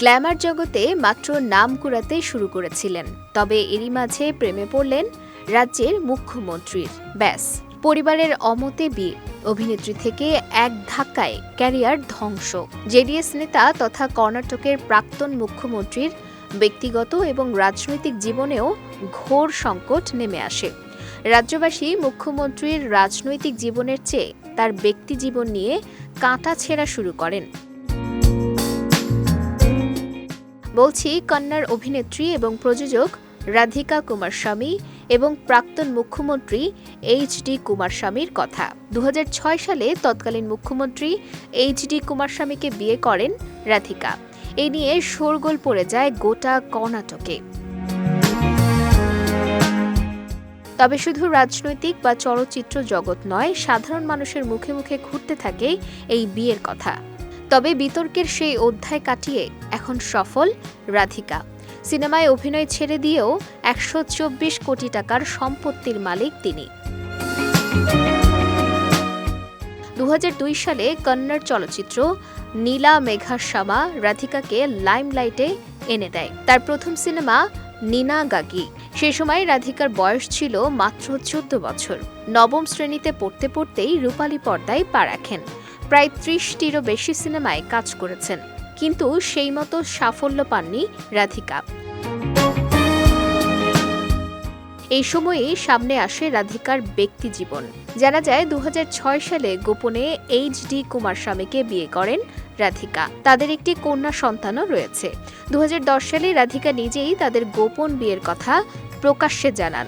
Glamour জগতে মাত্র নাম কুড়াতে শুরু করেছিলেন। তবে এরই মাঝে প্রেমে পড়লেন রাজ্যের মুখ্যমন্ত্রীর। ব্যাস, পরিবারের অমতে বিয়ে অভিনেত্রী থেকে এক ধাক্কায় ক্যারিয়ার ধ্বংস। জেডিএস নেতা তথা কর্ণাটকের প্রাক্তন মুখ্যমন্ত্রীর ব্যক্তিগত এবং রাজনৈতিক জীবনেও ঘোর সংকট নেমে আসে। রাজ্যবাসী মুখ্যমন্ত্রীর রাজনৈতিক জীবনের চেয়ে তার ব্যক্তি জীবন নিয়ে কাঁটা ছেঁড়া শুরু করেন। বলছি কন্যার অভিনেত্রী এবং প্রযোজক রাধিকা কুমারস্বামী এবং প্রাক্তন মুখ্যমন্ত্রী এইচ ডি কুমারস্বামীর কথা। দু হাজার ছয় সালে তৎকালীন মুখ্যমন্ত্রী এইচ ডি কুমারস্বামীকে বিয়ে করেন রাধিকা। এ নিয়ে শোরগোল পড়ে যায় গোটা কর্ণাটকে। তবে শুধু রাজনৈতিক বা চলচ্চিত্র জগৎ নয়, সাধারণ মানুষের মুখে মুখে ঘুরতে থাকে এই বিয়ের কথা। তবে বিতর্কের সেই অধ্যায় কাটিয়ে এখন সফল রাধিকা। সিনেমায় অভিনয় ছেড়ে দিয়েও একশো চব্বিশ কোটি টাকার সম্পত্তির মালিক তিনি। দুহাজার দুই সালে কন্নড় চলচ্চিত্র নীলা মেঘাশ্যামা রাধিকাকে লাইমলাইটে এনে দেয়। তার প্রথম সিনেমা নিনা গাগি। সে সময় রাধিকার বয়স ছিল মাত্র চোদ্দ বছর। নবম শ্রেণীতে পড়তে পড়তেই রূপালী পর্দায় পা রাখেন। প্রায় ত্রিশটিরও বেশি সিনেমায় কাজ করেছেন। কিন্তু সেই মতো সাফল্য পাননি রাধিকা। এই সময়েই সামনে আসে রাধিকার ব্যক্তি জীবন। জানা যায় দু হাজার ছয় সালে গোপনে এইচ ডি কুমার স্বামীকে বিয়ে করেন রাধিকা। তাদের একটি কন্যা সন্তানও রয়েছে। দু হাজার দশ সালে রাধিকা নিজেই তাদের গোপন বিয়ের কথা প্রকাশ্যে জানান।